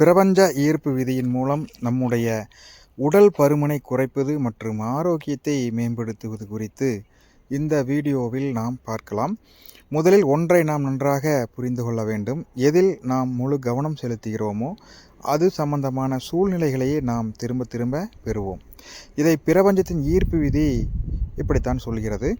பிரபஞ்ச ஈர்ப்பு விதியின் மூலம் நம்முடைய உடல் பருமனை குறைப்பது மற்றும் ஆரோக்கியத்தை மேம்படுத்துவது குறித்து இந்த வீடியோவில் நாம் பார்க்கலாம். முதலில் ஒன்றை நாம் நன்றாக புரிந்து கொள்ள வேண்டும். எதில் நாம் முழு கவனம் செலுத்துகிறோமோ அது சம்பந்தமான சூழ்நிலைகளையே நாம் திரும்ப திரும்ப பெறுவோம். இதை பிரபஞ்சத்தின் ஈர்ப்பு விதி இப்படித்தான் சொல்கிறது.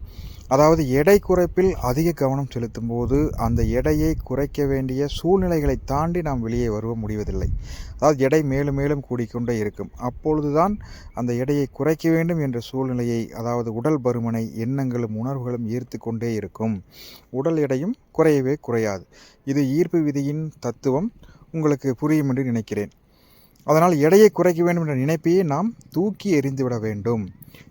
அதாவது எடை குறைப்பில் அதிக கவனம் செலுத்தும் போது அந்த எடையை குறைக்க வேண்டிய சூழ்நிலைகளை தாண்டி நாம் வெளியே வருவ முடிவதில்லை. அதாவது எடை மேலும் மேலும் கூடிக்கொண்டே இருக்கும். அப்பொழுதுதான் அந்த எடையை குறைக்க வேண்டும் என்ற சூழ்நிலையை அதாவது உடல் பருமனை எண்ணங்களும் உணர்வுகளும் ஈர்த்து கொண்டே இருக்கும். உடல் எடையும் குறையவே குறையாது. இது ஈர்ப்பு விதியின் தத்துவம். உங்களுக்கு புரியும் என்று நினைக்கிறேன். அதனால் எடையை குறைக்க வேண்டும் என்ற நினைப்பையே நாம் தூக்கி எறிந்துவிட வேண்டும்.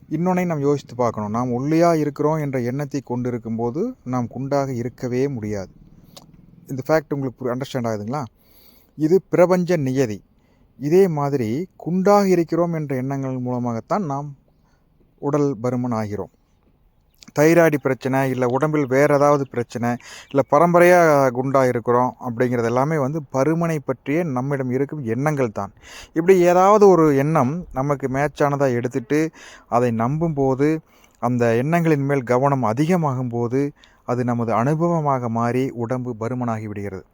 இன்னொன்னை நாம் யோசித்து பார்க்கணும். நாம் ஒல்லியாக இருக்கிறோம் என்ற எண்ணத்தை கொண்டு இருக்கும்போது நாம் குண்டாக இருக்கவே முடியாது. இந்த ஃபேக்ட் உங்களுக்கு அண்டர்ஸ்டாண்ட் ஆகுதுங்களா? இது பிரபஞ்ச நியதி. இதே மாதிரி குண்டாக இருக்கிறோம் என்ற எண்ணங்கள் மூலமாகத்தான் நாம் உடல் பருமன் ஆகிறோம். தைராய்டு பிரச்சனை இல்லை உடம்பில் வேறு ஏதாவது பிரச்சனை இல்லை பரம்பரையாக குண்டாக இருக்கிறோம் அப்படிங்கிறது எல்லாமே வந்து பருமனை பற்றிய நம்மிடம் இருக்கும் எண்ணங்கள் தான். இப்படி ஏதாவது ஒரு எண்ணம் நமக்கு மேட்சானதாக எடுத்துட்டு அதை நம்பும்போது அந்த எண்ணங்களின் மேல் கவனம் அதிகமாகும் போது அது நமது அனுபவமாக மாறி உடம்பு பருமனாகி விடுகிறது.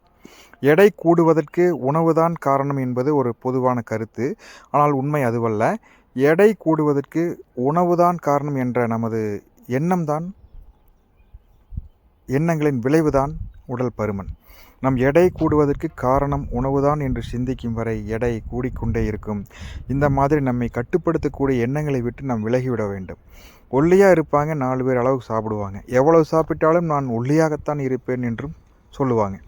எடை கூடுவதற்கு உணவுதான் காரணம் என்பது ஒரு பொதுவான கருத்து. ஆனால் உண்மை அதுவல்ல. எடை கூடுவதற்கு உணவுதான் காரணம் என்ற நமது எண்ணம்தான் எண்ணங்களின் விளைவுதான் உடல் பருமன். நம் எடை கூடுவதற்கு காரணம் உணவுதான் என்று சிந்திக்கும் வரை எடை கூடிக்கொண்டே இருக்கும். இந்த மாதிரி நம்மை கட்டுப்படுத்தக்கூடிய எண்ணங்களை விட்டு நாம் விலகிவிட வேண்டும். ஒல்லியாக இருப்பாங்க நாலு பேர் அளவுக்கு சாப்பிடுவாங்க. எவ்வளவு சாப்பிட்டாலும் நான் ஒல்லியாகத்தான் இருப்பேன் என்றும் சொல்லுவாங்க.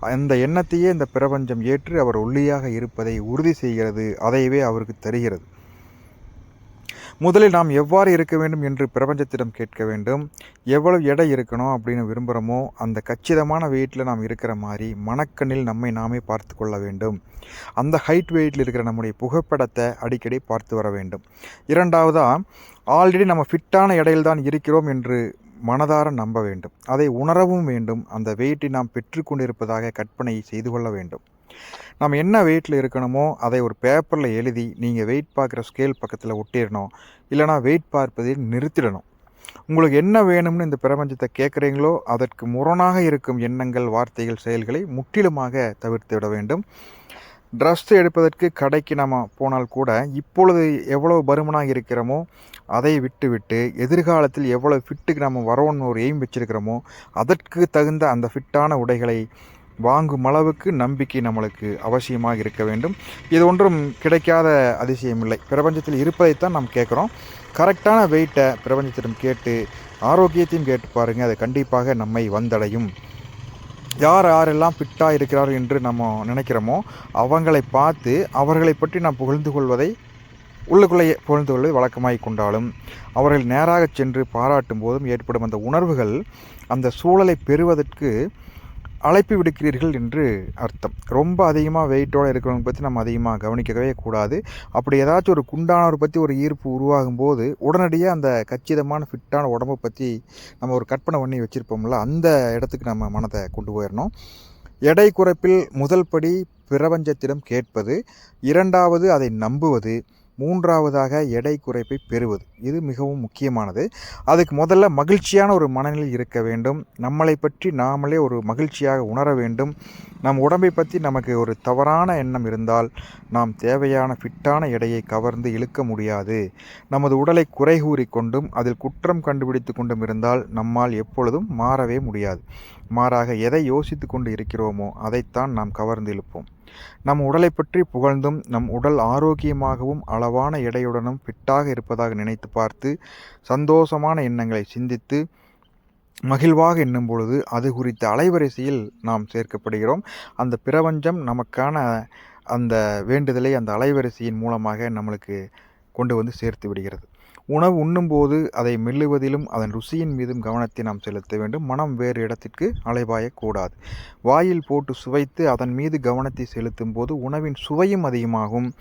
அந்த எண்ணத்தையே இந்த பிரபஞ்சம் ஏற்று அவர் ஒல்லியாக இருப்பதை உறுதி செய்கிறது அதையவே அவருக்கு தருகிறது. முதலில் நாம் எவ்வாறு இருக்க வேண்டும் என்று பிரபஞ்சத்திடம் கேட்க வேண்டும். எவ்வளவு எடை இருக்கணும் அப்படின்னு விரும்புகிறோமோ அந்த கச்சிதமான வெயிட்டில் நாம் இருக்கிற மாதிரி மனக்கண்ணில் நம்மை நாமே பார்த்து கொள்ள வேண்டும். அந்த ஹைட் வெயிட்டில் இருக்கிற நம்முடைய புகைப்படத்தை அடிக்கடி பார்த்து வர வேண்டும். இரண்டாவதாக ஆல்ரெடி நம்ம ஃபிட்டான இடையில் தான் இருக்கிறோம் என்று மனதார நம்ப வேண்டும். அதை உணரவும் வேண்டும். அந்த வெயிட்டை நாம் பெற்றுக்கொண்டிருப்பதாக கற்பனை செய்து கொள்ள வேண்டும். நம்ம என்ன வெயிட்டில் இருக்கணுமோ அதை ஒரு பேப்பரில் எழுதி நீங்கள் வெயிட் பார்க்குற ஸ்கேல் பக்கத்தில் ஒட்டிடணும். இல்லைனா வெயிட் பார்ப்பதை நிறுத்திடணும். உங்களுக்கு என்ன வேணும்னு இந்த பிரபஞ்சத்தை கேட்குறீங்களோ அதற்கு முரணாக இருக்கும் எண்ணங்கள் வார்த்தைகள் செயல்களை முற்றிலுமாக தவிர்த்து விட வேண்டும். ட்ரெஸ் எடுப்பதற்கு கடைக்கு நம்ம போனால் கூட இப்பொழுது எவ்வளோ பருமனாக இருக்கிறோமோ அதை விட்டுவிட்டு எதிர்காலத்தில் எவ்வளோ ஃபிட்டுக்கு நம்ம வரோன்னு ஒரு எய்ம் வச்சுருக்கிறோமோ அதற்கு தகுந்த அந்த ஃபிட்டான உடைகளை வாங்கும் அளவுக்கு நம்பிக்கை நம்மளுக்கு அவசியமாக இருக்க வேண்டும். இது ஒன்றும் கிடைக்காத அதிசயம் இல்லை. பிரபஞ்சத்தில் இருப்பதைத்தான் நாம் கேட்குறோம். கரெக்டான வெயிட்டை பிரபஞ்சத்திடம் கேட்டு ஆரோக்கியத்தையும் கேட்டு பாருங்கள் அது கண்டிப்பாக நம்மை வந்தடையும். யார் யாரெல்லாம் ஃபிட்டாக இருக்கிறார்கள் என்று நம்ம நினைக்கிறோமோ அவங்களை பார்த்து அவர்களை பற்றி நாம் புகழ்ந்து கொள்வதை உள்ளுக்குள்ளேயே புகழ்ந்து கொள்வதை வழக்கமாய் கொண்டாலும் அவர்கள் நேராக சென்று பாராட்டும் போதும் ஏற்படும் அந்த உணர்வுகள் அந்த சூழலை பெறுவதற்கு அழைப்பு விடுக்கிறீர்கள் என்று அர்த்தம். ரொம்ப அதிகமாக வெயிட்டோடு இருக்கிறவங்க பற்றி நம்ம அதிகமாக கவனிக்கவே கூடாது. அப்படி ஏதாச்சும் ஒரு குண்டானவர் பற்றி ஒரு ஈர்ப்பு உருவாகும் போது உடனடியாக அந்த கச்சிதமான ஃபிட்டான உடம்பை பற்றி நம்ம ஒரு கற்பனை பண்ணி வச்சுருப்போம்ல அந்த இடத்துக்கு நம்ம மனதை கொண்டு போயிடணும் எடை குறைப்பில் முதல் படி பிரபஞ்சத்திடம் கேட்பது இரண்டாவது அதை நம்புவது மூன்றாவதாக எடை குறைப்பை பெறுவது. இது மிகவும் முக்கியமானது. அதுக்கு முதல்ல மகிழ்ச்சியான ஒரு மனநிலை இருக்க வேண்டும். நம்மளை பற்றி நாமளே ஒரு மகிழ்ச்சியாக உணர வேண்டும். நம் உடம்பை பற்றி நமக்கு ஒரு தவறான எண்ணம் இருந்தால் நாம் தேவையான ஃபிட்டான எடையை கவர்ந்து இழுக்க முடியாது. நமது உடலை குறை கூறி கொண்டும் அதில் குற்றம் கண்டுபிடித்து கொண்டும் இருந்தால் நம்மால் எப்பொழுதும் மாறவே முடியாது. மாறாக எதை யோசித்து கொண்டு இருக்கிறோமோ அதைத்தான் நாம் கவர்ந்து இழுப்போம். நம் உடலை பற்றி புகழ்ந்தும் நம் உடல் ஆரோக்கியமாகவும் அளவான எடையுடனும் ஃபிட்டாக இருப்பதாக நினைத்து பார்த்து சந்தோஷமான எண்ணங்களை சிந்தித்து மகிழ்வாக எண்ணும் பொழுது அது குறித்த அலைவரிசையில் நாம் சேர்க்கப்படுகிறோம். அந்த பிரபஞ்சம் நமக்கான அந்த வேண்டுதலை அந்த அலைவரிசையின் மூலமாக நம்மளுக்கு கொண்டு வந்து சேர்த்து விடுகிறது. உணவு உண்ணும்போது அதை மெல்லுவதிலும் அதன் ருசியின் மீதும் கவனத்தை நாம் செலுத்த வேண்டும். மனம் வேறு இடத்திற்கு அலைபாயக்கூடாது. வாயில் போட்டு சுவைத்து அதன் மீது கவனத்தை செலுத்தும் போது உணவின் சுவையும் அதிகமாகும்.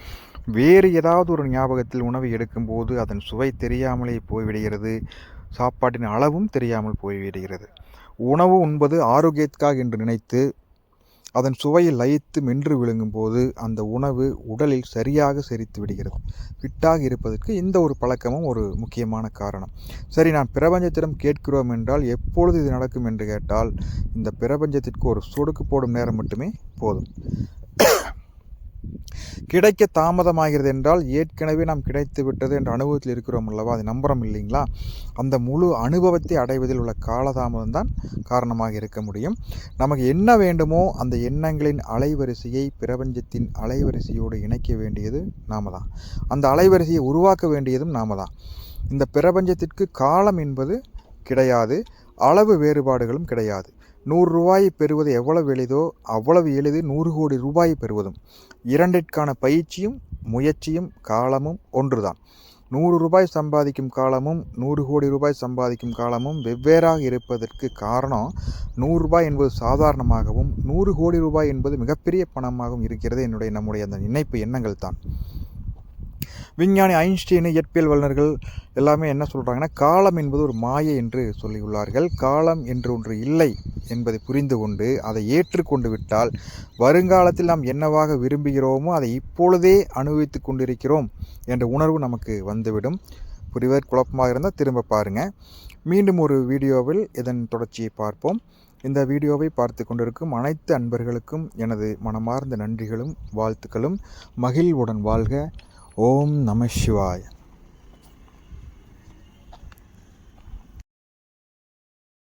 வேறு ஏதாவது ஒரு ஞாபகத்தில் உணவை எடுக்கும்போது அதன் சுவை தெரியாமலே போய்விடுகிறது. சாப்பாட்டின் அளவும் தெரியாமல் போய்விடுகிறது. உணவு உண்பது ஆரோக்கியத்துக்காக என்று நினைத்து அதன் சுவையை லயித்து மென்று விழுங்கும்போது அந்த உணவு உடலில் சரியாக செரித்து விடுகிறது. ஃபிட்டாக இருப்பதற்கு இந்த ஒரு பழக்கமும் ஒரு முக்கியமான காரணம். சரி நான் பிரபஞ்சத்திடம் கேட்கிறோம் என்றால் எப்பொழுது இது நடக்கும் என்று கேட்டால் இந்த பிரபஞ்சத்திற்கு ஒரு சொடுக்கு போடும் நேரம் மட்டுமே போதும். கிடைக்க தாமதமாகிறது என்றால் ஏற்கனவே நாம் கிடைத்து விட்டது என்ற அனுபவத்தில் இருக்கிறோம் அல்லவா? அதை நம்புகிறோம் இல்லைங்களா? அந்த முழு அனுபவத்தை அடைவதில் உள்ள காலதாமதம் தான் காரணமாக இருக்க முடியும். நமக்கு என்ன வேண்டுமோ அந்த எண்ணங்களின் அலைவரிசையை பிரபஞ்சத்தின் அலைவரிசையோடு இணைக்க வேண்டியது நாம தான் அந்த அலைவரிசையை உருவாக்க வேண்டியதும் நாம தான் இந்த பிரபஞ்சத்திற்கு காலம் என்பது கிடையாது அளவு வேறுபாடுகளும் கிடையாது. நூறு ரூபாயை பெறுவது எவ்வளவு எளிதோ அவ்வளவு எளிது நூறு கோடி ரூபாயை பெறுவதும். இரண்டிற்கான பயிற்சியும் முயற்சியும் காலமும் ஒன்றுதான். நூறு ரூபாய் சம்பாதிக்கும் காலமும் நூறு கோடி ரூபாய் சம்பாதிக்கும் காலமும் வெவ்வேறாக இருப்பதற்கு காரணம் நூறு ரூபாய் என்பது சாதாரணமாகவும் நூறு கோடி ரூபாய் என்பது மிகப்பெரிய பணமாகவும் இருக்கிறது. என்னுடைய நம்முடைய அந்த நினைப்பு எண்ணங்கள் தான் விஞ்ஞானி ஐன்ஸ்டீனு இயற்பியல் வல்லுநர்கள் எல்லாமே என்ன சொல்கிறாங்கன்னா காலம் என்பது ஒரு மாயை என்று சொல்லியுள்ளார்கள். காலம் என்று ஒன்று இல்லை என்பதை புரிந்து கொண்டு அதை ஏற்றுக்கொண்டு விட்டால் வருங்காலத்தில் நாம் என்னவாக விரும்புகிறோமோ அதை இப்பொழுதே அனுபவித்து கொண்டிருக்கிறோம் என்ற உணர்வு நமக்கு வந்துவிடும். புரிவர் குழப்பமாக இருந்தால் திரும்ப பாருங்கள் மீண்டும் ஒரு வீடியோவில் இதன் தொடர்ச்சியை பார்ப்போம். இந்த வீடியோவை பார்த்து கொண்டிருக்கும் அனைத்து அன்பர்களுக்கும் எனது மனமார்ந்த நன்றிகளும் வாழ்த்துக்களும். மகிழ்வுடன் வாழ்க. ఓం నమ శివాయ.